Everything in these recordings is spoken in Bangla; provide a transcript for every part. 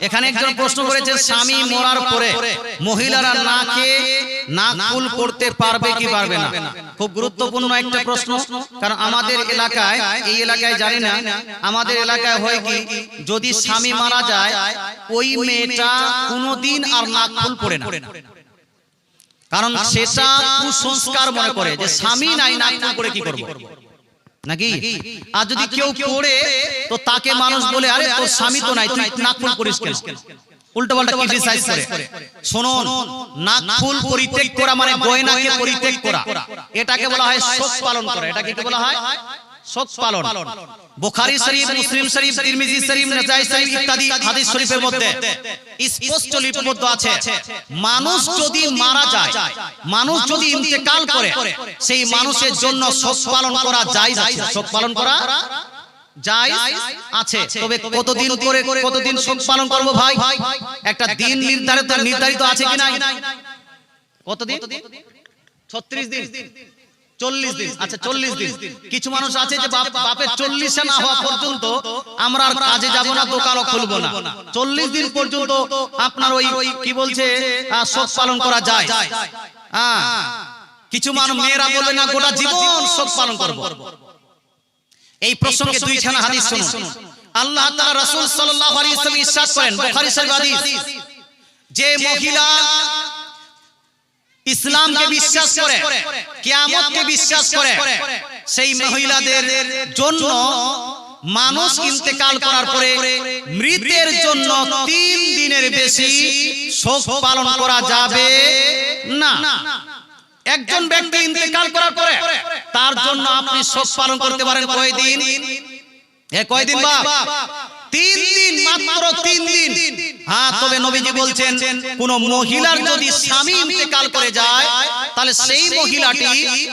এখানে একজন প্রশ্ন করেছে স্বামী মরার পরে মহিলারা না খেয়ে নাক ফুল করতে পারবে কি পারবে না? খুব গুরুত্বপূর্ণ একটা প্রশ্ন কারণ আমাদের এলাকায় এই এলাকায় জানি না আমাদের এলাকায় হয় কি যদি স্বামী মারা যায় ওই মেয়েটা কোনোদিন আর নাক ফুল পড়ে না। কারণ সেটা কুসংস্কার মনে করে যে স্বামী নাই নাক ফুল করে কি করব? নাকি? আর যদি কেউ পড়ে তো তাকে মানুষ বলে আরে তোর স্বামী তো নাই তুই নাক ফুল করিস কেন? উল্টো পাল্টা ক্রিটিসাইজ করে। শুনুন নাক ফুল পরিত্যাগ করা মানে গয়নাকে পরিত্যাগ করা। এটাকে বলা হয় শোক পালন করা। এটাকে কি বলা হয়? শোক পালন। বুখারী শরীফ মুসলিম শরীফ তিরমিজি শরীফ নাসাই শরীফ ইত্যাদি হাদিস শরীফের মধ্যে স্পষ্ট লিপিবদ্ধ আছে। মানুষ যদি মারা যায় মানুষ যদি ইন্তেকাল করে সেই মানুষের জন্য শোক পালন করা যায়। শোক পালন করা আছে। তবে কতদিন করে কতদিন শোক পালন করব ভাই? একটা দিন নির্ধারিত নির্ধারিত আছে কি নাই কতদিন? ছত্রিশ দিন। চল্লিশ দিন। আচ্ছা চল্লিশ দিন। কিছু মানুষ আছে যে বাপের চল্লিশে না হওয়া পর্যন্ত আমরা আর কাজে যাব না দোকানও খুলবো না। চল্লিশ দিন পর্যন্ত আপনার ওই কি বলছে শোক পালন করা যায়। হ্যাঁ। কিছু মানুষ মেয়েরা বলবে না গোটা জীবন শোক পালন করব। এই প্রসঙ্গে দুইখানা হাদিস শুনুন। আল্লাহ তাআলা রাসূল সাল্লাল্লাহু আলাইহি ওয়াসাল্লাম ইরশাদ করেন। বুখারী শরীফ হাদিস। যে মহিলা ইসলামকে বিশ্বাস করে কেয়ামতকে বিশ্বাস করে সেই মহিলাদের জন্য মানুষ ইন্তেকাল করার পরে মৃতের জন্য তিন দিনের বেশি শোক পালন করা যাবে না। একজন ব্যক্তি ইন্তেকাল করার পরে তার জন্য আপনি শোক পালন করতে পারেন কয়দিন? এ কয়দিন বাপ? তিন দিন মাত্র তিন দিন। হ্যাঁ তবে নবীজি বলছেন কোন মহিলার যদি স্বামী ইন্তেকাল করে যায় তাহলে সেই মহিলাটি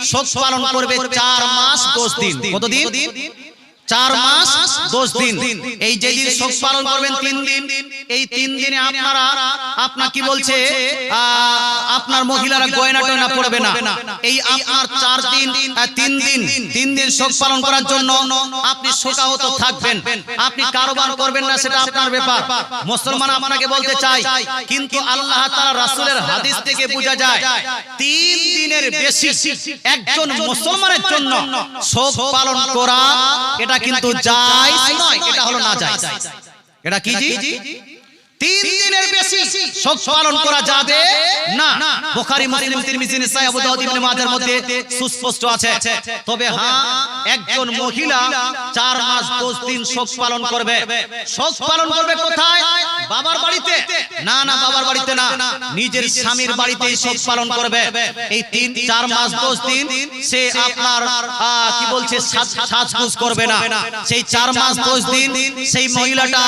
শোক পালন করবে চার মাস দশ দিন। কতদিন? চার মাস দশ দিন। এই যে দিন শোক পালন করবেন তিন দিন এই তিন দিনে আপনারা আপনার কি বলছে? আপনার মহিলারা গয়না টয়না পড়বে না। এই আপনার চার দিন তিন দিন তিন দিন শোক পালন করার জন্য আপনি শোকাহত থাকবেন। আপনি কারোবার করবেন না সেটা আপনার ব্যাপার। মুসলমান আপনাকে বলতে চাই কিন্তু আল্লাহ তাআলা রাসূলের হাদিস থেকে বোঝা যায় তিন দিনের বেশি একজন মুসলমানের জন্য শোক পালন করা এটা কিন্তু জায়েজ নয় এটা হলো না জায়েজ এটা কি জি? তিন দিনের বেশি শোক পালন করা যাবে? না। বুখারী মুসলিম তিরমিজি নিসাই আবু দাউদ ইবনে মাজার মধ্যে সুস্পষ্ট আছে। তবে হ্যাঁ একজন মহিলা চার মাস দশ দিন শোক পালন করবে। শোক পালন করবে কোথায়? বাবার বাড়িতে। না না বাবার বাড়িতে না। নিজের স্বামীর বাড়িতেই শোক পালন করবে। এই তিন চার মাস দশ দিন সে আপনার কি বলছে করবে না সেই চার মাস দশ দিন সেই মহিলাটা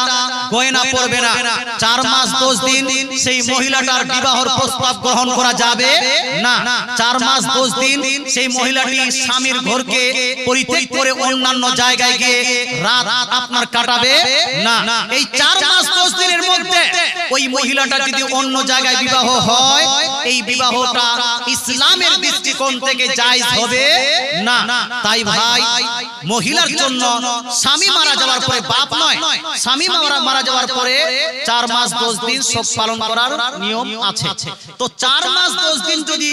গয়না পরবে না চার মাস দশ দিন সেই মহিলাটার বিবাহর প্রস্তাব গ্রহণ করা যাবে? না। চার মাস দশ দিন সেই মহিলাটি স্বামীর ঘরকে পরিত্যাগ করে অন্যান্য জায়গায় গিয়ে রাত আপনার কাটাবে? না। এই চার মাস দশ দিনের মধ্যে ওই মহিলাটা যদি অন্য জায়গায় বিবাহ হয় এই বিবাহটা ইসলামের দৃষ্টিকোণ থেকে জায়েজ হবে? না। তাই ভাই মহিলার জন্য স্বামী মারা যাওয়ার পরে বাপ নয় স্বামী মারা মারা যাওয়ার পরে চার মাস দশ দিন শোক পালন করার নিয়ম আছে। তো চার মাস দশ দিন যদি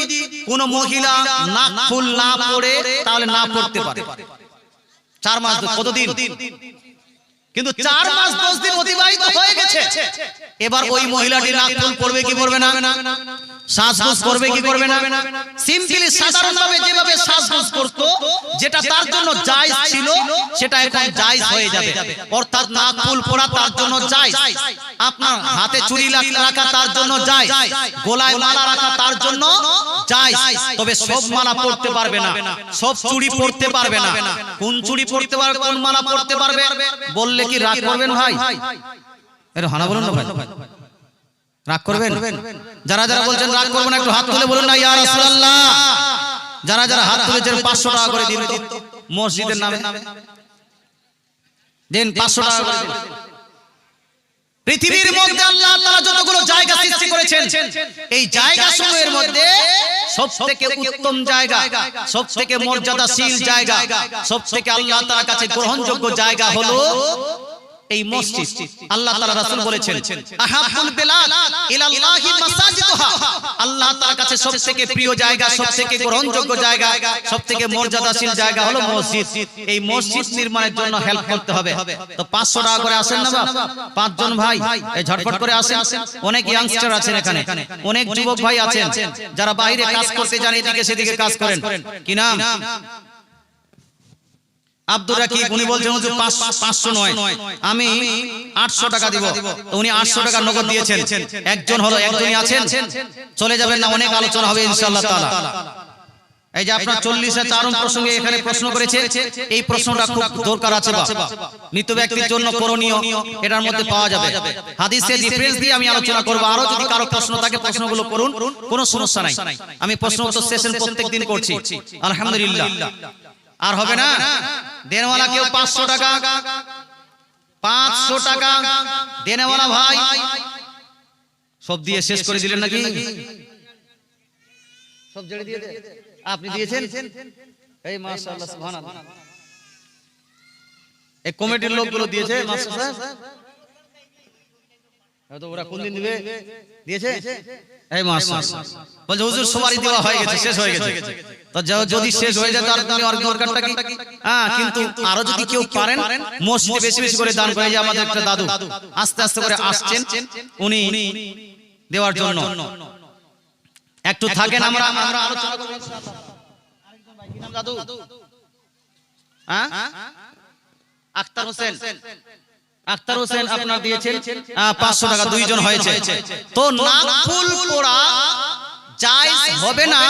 কোনো মহিলা নাক ফুল না পড়ে, তাহলে না পড়তে পারে। চার মাস কতদিন? কিন্তু চার মাস দশ দিন অতিবাহিত এবার ওই মহিলাটি নাক ফুল পড়বে কি পড়বে না শ্বাসঘোষ করবে কি করবে না সিম্পলি সাধারণভাবে যেভাবে শ্বাসঘোষ করত যেটা তার জন্য জায়েজ ছিল সেটা এখন জায়েজ হয়ে যাবে অর্থাৎ নাক ফুল পড়া তার জন্য জায়েজ আপনার হাতে চুরি লাগ- রাখা তার জন্য জায়েজ গলায় মালা রাখা তার জন্য জায়েজ তবে সব মালা পড়তে পারবে না সব চুড়ি পড়তে পারবে না কোন চুড়ি পড়তে পারবে কোন মালা পড়তে পারবে বললে কি রাগ করবেন ভাই এর হানা বলুন না ভাই। রাগ করবেন? যারা যারা বলছেন রাগ করবেন একটু হাত তুলে বলুন না ইয়া রাসূলুল্লাহ। যারা যারা হাত তুলেছেন 500 টাকা করে দিন মসজিদের নামে। দিন 500 টাকা করে পৃথিবীর মধ্যে আল্লাহ তাআলা যতগুলো জায়গা সৃষ্টি করেছেন এই জায়গাসমূহের মধ্যে সবথেকে উত্তম জায়গা সবথেকে মর্যাদাশীল জায়গা সবথেকে আল্লাহ তাআলার কাছে গ্রহণযোগ্য জায়গা হলো এই মসজিদ আল্লাহ তাআলা রাসূল বলেছেন আহাবুল বিলাল ইলাল্লাহি মাসাজিদুহা। আল্লাহ তাআলার কাছে সবথেকে প্রিয় জায়গা সবথেকে গ্রহণযোগ্য জায়গা সবথেকে মর্যাদাশীল জায়গা হলো মসজিদ। এই মসজিদ নির্মাণের জন্য হেল্প করতে হবে। তো 500 টাকা করে আসেন না বাপ পাঁচজন ভাই এই ঝটফট করে আসেন। অনেক ইয়াংস্টার আছেন এখানে। অনেক যুবক ভাই আছেন। যারা বাইরে কাজ করতে যান এদিকে সেদিকে কাজ করেন। কি নাম? আব্দুর রাকিব উনি বলছেন নয়। আমি আটশো টাকা দিব। উনি টাকা নগদ দিয়েছেন। একজন হলো একজনই আছেন। চলে যাবেন না অনেক আলোচনা হবে ইনশাআল্লাহ তাআলা। এই যে আপনার চল্লিশে চারণ প্রসঙ্গে এখানে প্রশ্ন করেছে এই প্রশ্নটা খুব দরকার আছে বা? মৃত ব্যক্তির জন্য করণীয় এটার মধ্যে পাওয়া যাবে। রিফারেন্স দিয়ে আমি আলোচনা করব। আরও যদি কারও প্রশ্ন থাকে প্রশ্নগুলো করুন কোনো সমস্যা নাই। আমি প্রশ্ন উত্তর সেশন প্রত্যেকদিন করছি। আলহামদুলিল্লাহ আর হবে না। দেনওয়ালা কেউ পাঁচশো টাকা। পাঁচশো টাকা। দেনওয়ালা ভাই। সব দিয়ে শেষ করে দিলেন নাকি? সব জেড়ে দিয়ে আপনি দিয়েছেন? এই মাশাআল্লাহ সুবহানাল্লাহ। এই কমিটির লোকগুলো দিয়েছে? মাস্টার সাহেব হয়তো ওরা কোন দিন দিবে? দিয়েছে? এই মাশাআল্লাহ বলছে হুজুর সবারই দেওয়া হয়ে গেছে শেষ হয়ে গেছে। তো যদি শেষ হয়ে যায় তার তুমি আর দরকারটা কি? হ্যাঁ কিন্তু আরও যদি কেউ পারেন মসজিদে বেশি বেশি করে দান করে যে আমাদের একটা দাদু। আস্তে আস্তে করে আসছেন উনি দেওয়ার জন্য। একটু থাকেন আমরা। আমরা আলোচনা করব। আরেকজন ভাই, কি নাম দাদু? হ্যাঁ? আক্তার হোসেন। আক্তার হোসেন আপনার দিয়েছেন পাঁচশো টাকা দুইজন হয়েছে। তো নাকফুল পড়া জায়েজ হবে না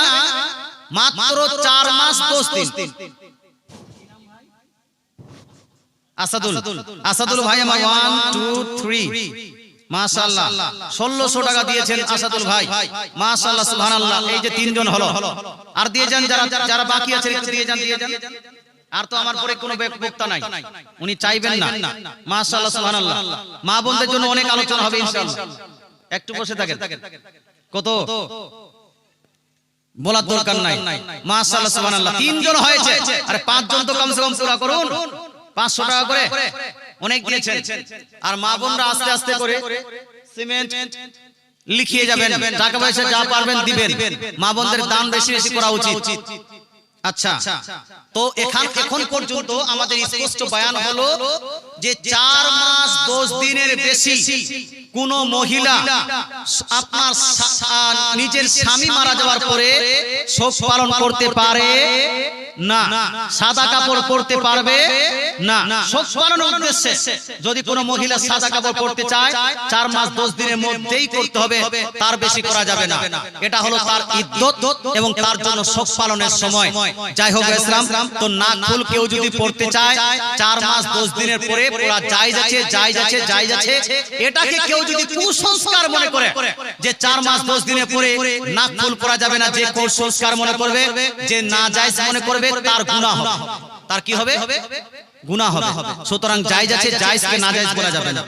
মাত্র চার মাস দশ দিন। আসাদুল আসাদুল ভাই আমার ওয়ান টু থ্রি মাশাআল্লাহ। ষোলোশো টাকা দিয়েছেন আসাদুল ভাই। মাশাআল্লাহ সুবহানাল্লাহ। এই যে তিনজন হলো। আর দিয়ে যান যারা যারা বাকি আছে দিয়ে যান দিয়ে যান আর তো আমার পরে কোনো বক্তা নাই। উনি চাইবেন না। মাশাআল্লাহ সুবহানাল্লাহ। মা বোনদের জন্য অনেক আলোচনা হবে ইনশাআল্লাহ। একটু বসে থাকেন। কত? বলার দরকার নাই। মাশাআল্লাহ সুবহানাল্লাহ। তিনজন হয়েছে। আরে পাঁচজন তো কমসে কম পুরা করুন। 500 টাকা করে। অনেক দিয়েছেন। আর মা বোনরা আস্তে আস্তে করে সিমেন্ট লিখিয়ে যাবেন। টাকা পয়সা যা পারবেন দিবেন। মা বোনদের দান বেশি বেশি করা উচিত। আচ্ছা তো এখান এখন পর্যন্ত আমাদের স্পষ্ট বয়ান হলো যে চার মাস দশ দিনের বেশি কোন মহিলা আপনার নিজের স্বামী মারা যাওয়ার পরে শোক পালন করতে পারে। না সাদা কাপড় পরতে পারবে না শোক পালনের উদ্দেশ্যে যদি কোনো মহিলা সাদা কাপড় পরতে চায় চার মাস দশ দিনের মধ্যেই করতে হবে তার বেশি করা যাবে না। এটা হলো তার ইদ্যত এবং তার জন্য শোক পালনের সময়। যাই হোক ইসলাম তো না খুল কেউ যদি পড়তে চায় চার মাস দশ দিনের পরে পড়া যাই যাচ্ছে যাই যাচ্ছে যাই যাচ্ছে এটাকে কেউ যদি কুসংস্কার মনে করে যে চার মাস দশ দিনের পরে নাক ফুল পড়া যাবে না যে কুসংস্কার মনে করবে যে না যাইজ মনে করবে তার গুনাহ হবে। তার কি হবে? গুনাহ হবে। সুতরাং যাই যাচ্ছে জায়েজকে না জায়েজ বলা যাবে না।